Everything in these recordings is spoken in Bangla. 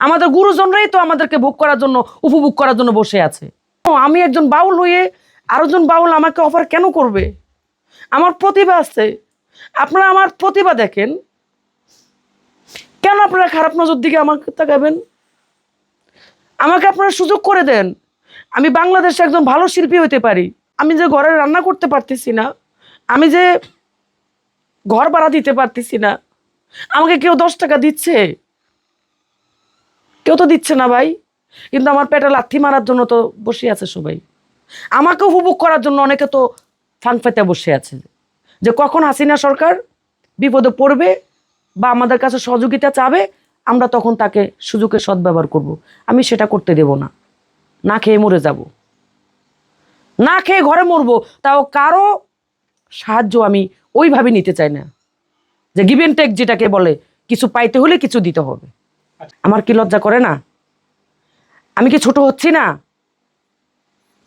আমাদের গুরুজনরাই তো আমাদেরকে ভোগ করার জন্য, উপভোগ করার জন্য বসে আছে। আমি একজন বাউল হয়ে আরেকজন বাউল আমাকে অফার কেন করবে? আমার প্রতিভা আছে। আপনারা আমার প্রতিভা দেখেন। কেন আপনারা খারাপ নজর দিকে আমাকে তাকাবেন? আমাকে আপনারা সুযোগ করে দেন। আমি বাংলাদেশে একজন ভালো শিল্পী হতে পারি। আমি যে ঘরে রান্না করতে পারতেছি না, আমি যে ঘর ভাড়া দিতে পারতেছি না, আমাকে কেউ দশ টাকা দিচ্ছে? কেউ তো দিচ্ছে না ভাই। কিন্তু আমার পেটে লাথি মারার জন্য তো বসে আছে সবাই। আমাকে উপভোগ করার জন্য অনেকে তো ফাং পেতে বসে আছে। যে কখন হাসিনা সরকার বিপদে পড়বে বা আমাদের কাছে সহযোগিতা চাবে, আমরা তখন তাকে সুযোগের সদ্ব্যবহার করব। আমি সেটা করতে দেব না। না খেয়ে মরে যাব। না খেয়ে ঘরে মরবো, তাও কারও সাহায্য আমি ওইভাবে নিতে চাই না। যে গিভেন টেক যেটাকে বলে, কিছু পাইতে হলে কিছু দিতে হবে। আমার কি লজ্জা করে না? আমি কি ছোট হচ্ছি না?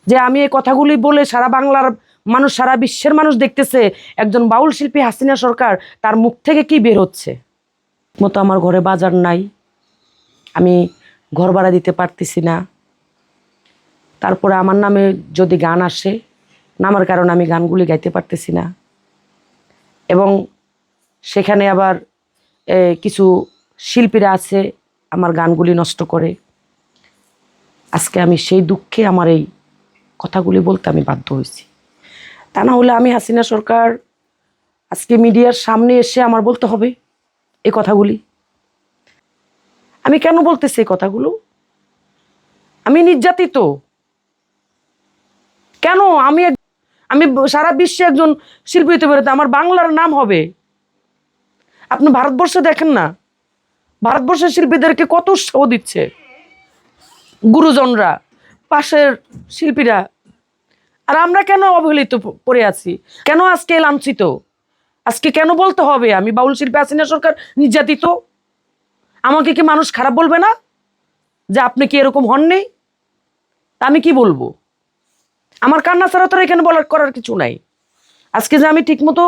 যে আমি এই কথাগুলি বলে সারা বাংলার মানুষ, সারা বিশ্বের মানুষ দেখতেছে একজন বাউল শিল্পী হাসিনা সরকার তার মুখ থেকে কি বের হচ্ছে? মতো আমার ঘরে বাজার নাই। আমি ঘর ভাড়া দিতে পারতেছি না। তারপরে আমার নামে যদি গান আসে, নামার কারণে আমি গানগুলি গাইতে পারতেছি না। এবং সেখানে আবার কিছু শিল্পীরা আছে আমার গানগুলি নষ্ট করে। আজকে আমি সেই দুঃখে আমার এই কথাগুলি বলতে আমি বাধ্য হয়েছি। তা না হলে আমি হাসিনা সরকার, আজকে মিডিয়ার সামনে এসে আমার বলতে হবে এই কথাগুলি। আমি কেন বলতেছি এই কথাগুলো? আমি নির্যাতিত। কেন আমি আমি সারা বিশ্বে একজন শিল্পী হতে পারে আমার বাংলার নাম হবে। আপনি ভারতবর্ষে দেখেন না। ভারতবর্ষের শিল্পীদেরকে কত উৎসাহ দিচ্ছে? গুরুজনরা, পাশের শিল্পীরা। আর আমরা কেন অবহেলিত পড়ে আছি? কেন আজকে লাঞ্ছিত? আজকে কেন বলতে হবে? আমি বাউল শিল্পী হাসিনা সরকার নির্যাতিত। আমাকে কি মানুষ খারাপ বলবে না? যে আপনি কি এরকম হননি? তা আমি কি বলব? আমার কান্না ছাড়া তো এখানে বলার করার কিছু নাই। আজকে যে আমি ঠিকমতো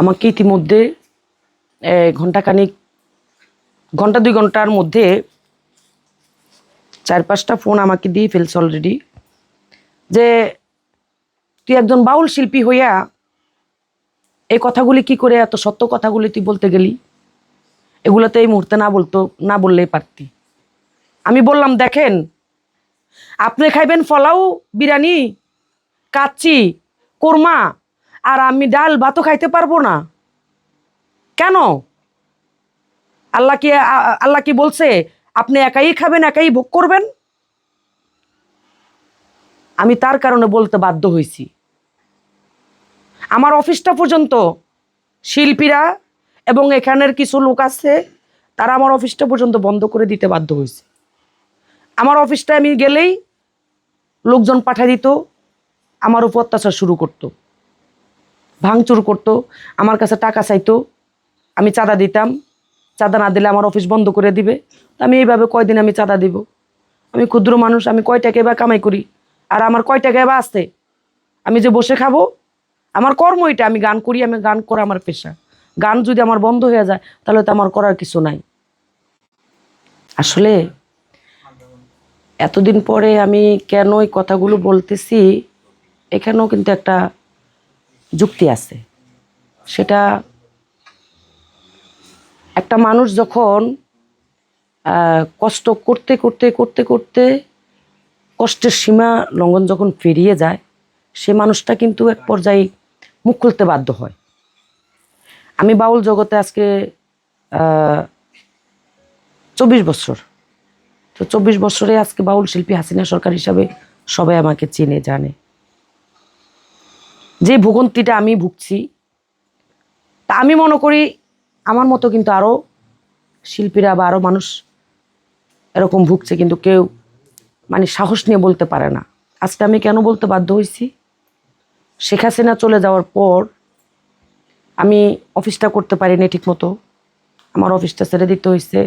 আমাকে ইতিমধ্যে ঘন্টাখানিক ঘণ্টা দুই ঘণ্টার মধ্যে চার পাঁচটা ফোন আমাকে দিয়ে ফেলছে অলরেডি যে তুই একজন বাউল শিল্পী হইয়া এই কথাগুলি কি করে, এত সত্য কথাগুলি তুই বলতে গেলি? এগুলো তো এই মুহূর্তে না বলতো, না বললেই পারতি। আমি বললাম, দেখেন, আপনি খাইবেন ফলাও বিরিয়ানি, কাচ্চি, কোরমা, আর আমি ডাল ভাতও খাইতে পারব না। কেন? আল্লাহ কি আল্লাহ কি বলছে, আপনি একাই খাবেন, একাই ভোগ করবেন? আমি তার কারণে বলতে বাধ্য হয়েছি। আমার অফিসটা পর্যন্ত শিল্পীরা এবং এখানের কিছু লোক আছে, তারা আমার অফিসটা পর্যন্ত বন্ধ করে দিতে বাধ্য হয়েছে। আমার অফিসটা আমি গেলেই লোকজন পাঠিয়ে দিত, আমার উপর অত্যাচার শুরু করতো, ভাঙচুর করতো, আমার কাছে টাকা চাইতো, আমি চাঁদা দিতাম চাঁদা না দিলে আমার অফিস বন্ধ করে দিবে। আমি এইভাবে কয়দিন আমি চাঁদা দিব? আমি ক্ষুদ্র মানুষ, আমি কয় টাকা এবার কামাই করি? আর আমার কয় টাকা এবার আসতে আমি যে বসে খাব? আমার কর্ম এটা, আমি গান করি, আমি গান করা আমার পেশা। গান যদি আমার বন্ধ হয়ে যায়, তাহলে তো আমার করার কিছু নাই। আসলে এতদিন পরে আমি কেন এই কথাগুলো বলতেছি, এখানেও কিন্তু একটা যুক্তি আছে। সেটা একটা মানুষ যখন কষ্ট করতে করতে করতে করতে কষ্টের সীমা লঙ্ঘন যখন পেরিয়ে যায়, সে মানুষটা কিন্তু এক পর্যায়ে মুখ খুলতে বাধ্য হয়। আমি বাউল জগতে আজকে চব্বিশ বছর। তো চব্বিশ বছরে আজকে বাউল শিল্পী হাসিনা সরকার হিসাবে সবাই আমাকে চেনে, জানে। যে ভোগান্তিটা আমি ভুগছি, তা আমি মনে করি আমার মতো কিন্তু আরও শিল্পীরা বা আরও মানুষ এরকম ভুগছে, কিন্তু কেউ মানে সাহস নিয়ে বলতে পারে না। আজকে আমি কেন বলতে বাধ্য হয়েছি শেখ হাসিনা চলে যাওয়ার পর আমি অফিসটা করতে পারিনি ঠিক মতো আমার অফিসটা ছেড়ে দিতে হয়েছে